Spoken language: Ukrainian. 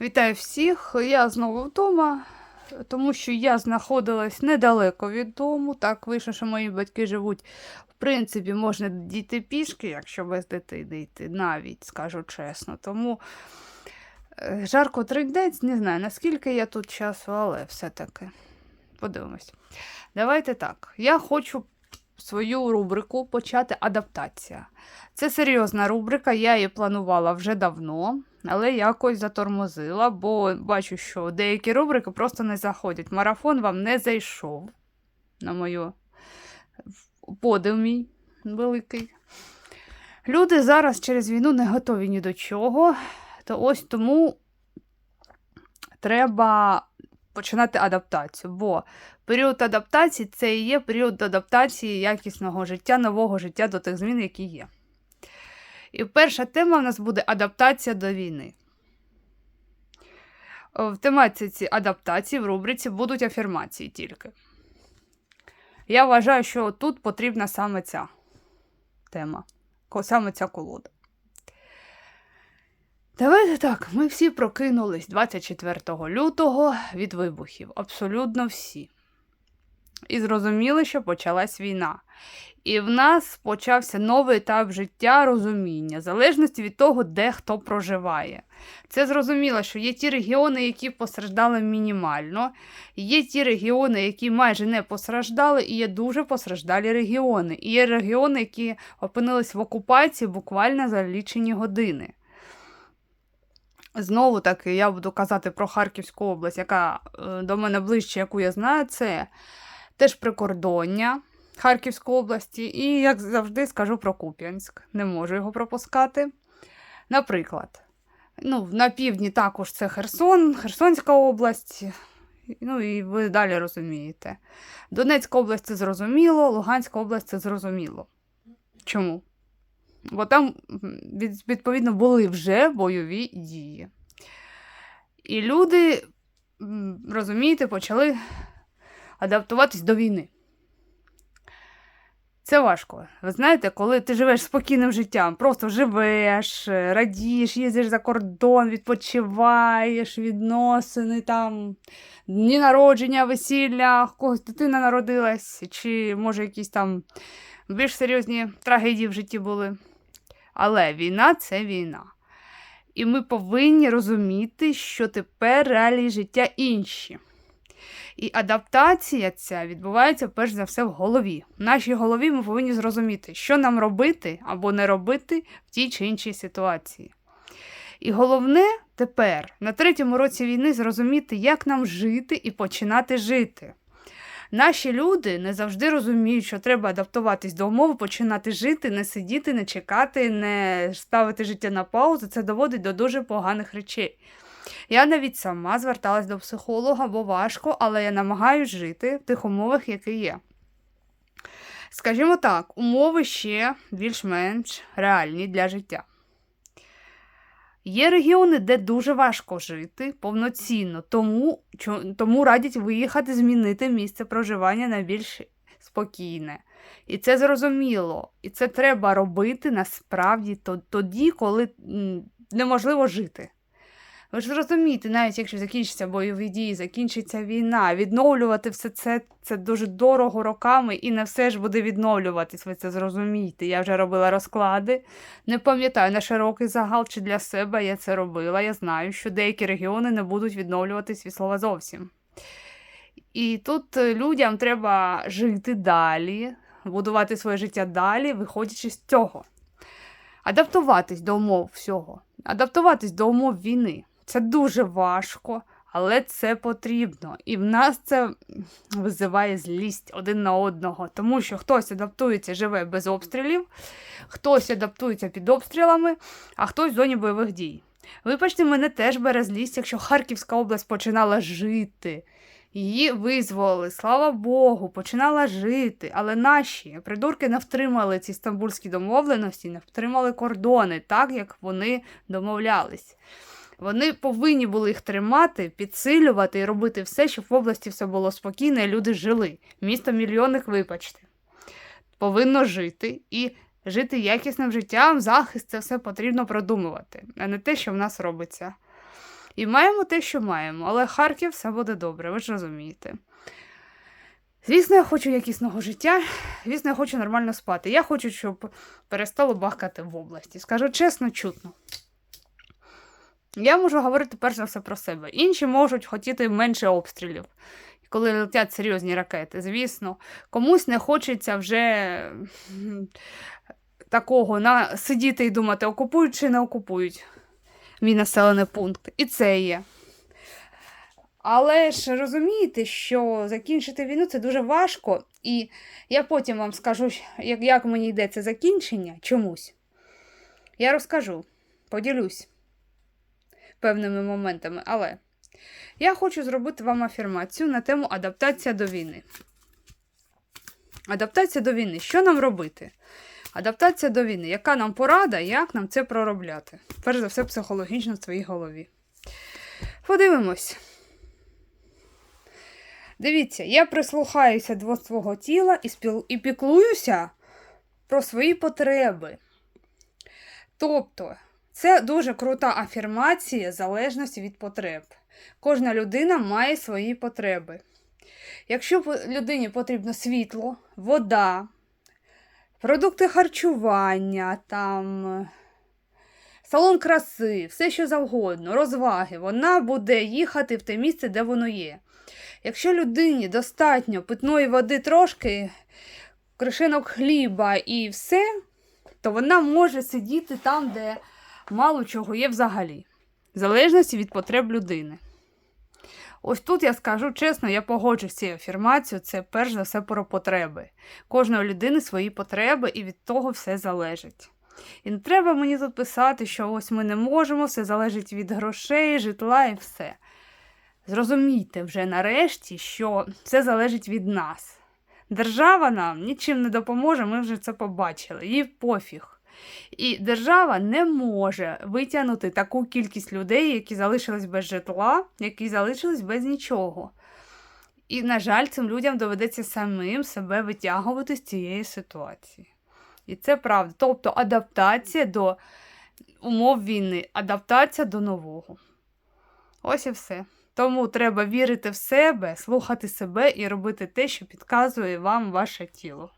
Вітаю всіх! Я знову вдома, тому що я знаходилась недалеко від дому. Так вийшло, що мої батьки живуть. В принципі, можна дійти пішки, якщо без дитини йти, навіть скажу чесно. Тому е, жарко тридець, не знаю, наскільки я тут часу, але все-таки подивимось. Давайте так. Я хочу свою рубрику почати адаптація. Це серйозна рубрика, я її планувала вже давно, але якось затормозила, бо бачу, що деякі рубрики просто не заходять. Марафон вам не зайшов, на мою подив мій великий. Люди зараз через війну не готові ні до чого, то ось тому треба починати адаптацію. Бо період адаптації це і є період адаптації якісного життя, нового життя до тих змін, які є. І перша тема в нас буде адаптація до війни. В тематиці адаптації в рубриці будуть афірмації тільки. Я вважаю, що тут потрібна саме ця тема, саме ця колода. Давайте так, ми всі прокинулись 24 лютого від вибухів. Абсолютно всі. І зрозуміли, що почалась війна. І в нас почався новий етап життя розуміння, в залежності від того, де хто проживає. Це зрозуміло, що є ті регіони, які постраждали мінімально, є ті регіони, які майже не постраждали, і є дуже постраждалі регіони. І є регіони, які опинились в окупації буквально за лічені години. Знову таки, я буду казати про Харківську область, яка е, до мене ближче, яку я знаю, це теж прикордоння Харківської області. І, як завжди, скажу про Куп'янськ. Не можу його пропускати. Наприклад, ну, на півдні також це Херсон, Херсонська область. Ну і ви далі розумієте. Донецька область це зрозуміло, Луганська область це зрозуміло. Чому? Бо там, відповідно, були вже бойові дії. І люди, розумієте, почали адаптуватись до війни. Це важко. Ви знаєте, коли ти живеш спокійним життям, просто живеш, е, радієш, їздиш за кордон, відпочиваєш, відносини, там, дні народження, весілля, когось дитина народилась, чи може якісь там більш серйозні трагедії в житті були. Але війна це війна. І ми повинні розуміти, що тепер реалії життя інші. І адаптація ця відбувається перш за все в голові. В нашій голові ми повинні зрозуміти, що нам робити або не робити в тій чи іншій ситуації. І головне тепер, на третьому році війни, зрозуміти, як нам жити і починати жити. Наші люди не завжди розуміють, що треба адаптуватись до умови, починати жити, не сидіти, не чекати, не ставити життя на паузу. Це доводить до дуже поганих речей. Я навіть сама зверталась до психолога, бо важко, але я намагаюся жити в тих умовах, які є. Скажімо так, умови ще більш-менш реальні для життя. Є регіони, де дуже важко жити повноцінно, тому, тому радять виїхати, змінити місце проживання на більш спокійне. І це зрозуміло. І це треба робити насправді тоді, коли неможливо жити. Ви ж зрозумієте, навіть якщо закінчаться бойові дії, закінчиться війна, відновлювати все це це дуже дорого роками, і не все ж буде відновлюватись. Ви це зрозумієте. Я вже робила розклади. Не пам'ятаю на широкий загал чи для себе я це робила. Я знаю, що деякі регіони не будуть відновлюватись від слова зовсім. І тут е, людям треба жити далі, будувати своє життя далі, виходячи з цього. Адаптуватись до умов всього, адаптуватись до умов війни. Це дуже важко, але це потрібно. І в нас це визиває злість один на одного, тому що хтось адаптується, живе без обстрілів, хтось адаптується під обстрілами, а хтось в зоні бойових дій. Вибачте, мене теж бере злість, якщо Харківська область починала жити. Її визволили, слава Богу, починала жити. Але наші придурки не втримали ці стамбульські домовленості, не втримали кордони так, як вони домовлялись. Вони повинні були їх тримати, підсилювати і робити все, щоб в області все було спокійно і люди жили. Місто мільйонних, вибачте. Повинно жити і жити якісним життям, захист це все потрібно продумувати, а не те, що в нас робиться. І маємо те, що маємо, але Харків все буде добре, ви ж розумієте. Звісно, я хочу якісного життя, звісно, я хочу нормально спати. Я хочу, щоб перестало бахкати в області. Скажу чесно, чутно. Я можу говорити перш за все про себе. Інші можуть хотіти менше обстрілів, коли летять серйозні ракети. Звісно, комусь не хочеться вже такого на сидіти і думати, окупують чи не окупують мій населений пункт. І це є. Але ж розумієте, що закінчити війну це дуже важко, і я потім вам скажу, як, мені йде це закінчення чомусь. Я розкажу, поділюсь певними моментами, але я хочу зробити вам афірмацію на тему адаптація до війни. Адаптація до війни. Що нам робити? Адаптація до війни. Яка нам порада, як нам це проробляти? Перш за все, психологічно в своїй голові. Подивимось. Дивіться, я прислухаюся до свого тіла і, спіл... і піклуюся про свої потреби. Тобто, це дуже крута афірмація залежності від потреб. Кожна людина має свої потреби. Якщо людині потрібно світло, вода, продукти харчування, там, салон краси, все що завгодно, розваги, вона буде їхати в те місце, де воно є. Якщо людині достатньо питної води трошки, кришинок хліба і все, то вона може сидіти там, де мало чого є взагалі, в залежності від потреб людини. Ось тут я скажу чесно, я погоджуюсь з цією афірмацією, це перш за все про потреби. Кожної людини свої потреби, і від того все залежить. І не треба мені тут писати, що ось ми не можемо, все залежить від грошей, житла і все. Зрозумійте вже нарешті, що це залежить від нас. Держава нам нічим не допоможе, ми вже це побачили, їй пофіг. І держава не може витягнути таку кількість людей, які залишились без житла, які залишились без нічого. І, на жаль, цим людям доведеться самим себе витягувати з цієї ситуації. І це правда. Тобто адаптація до умов війни, адаптація до нового. Ось і все. Тому треба вірити в себе, слухати себе і робити те, що підказує вам ваше тіло.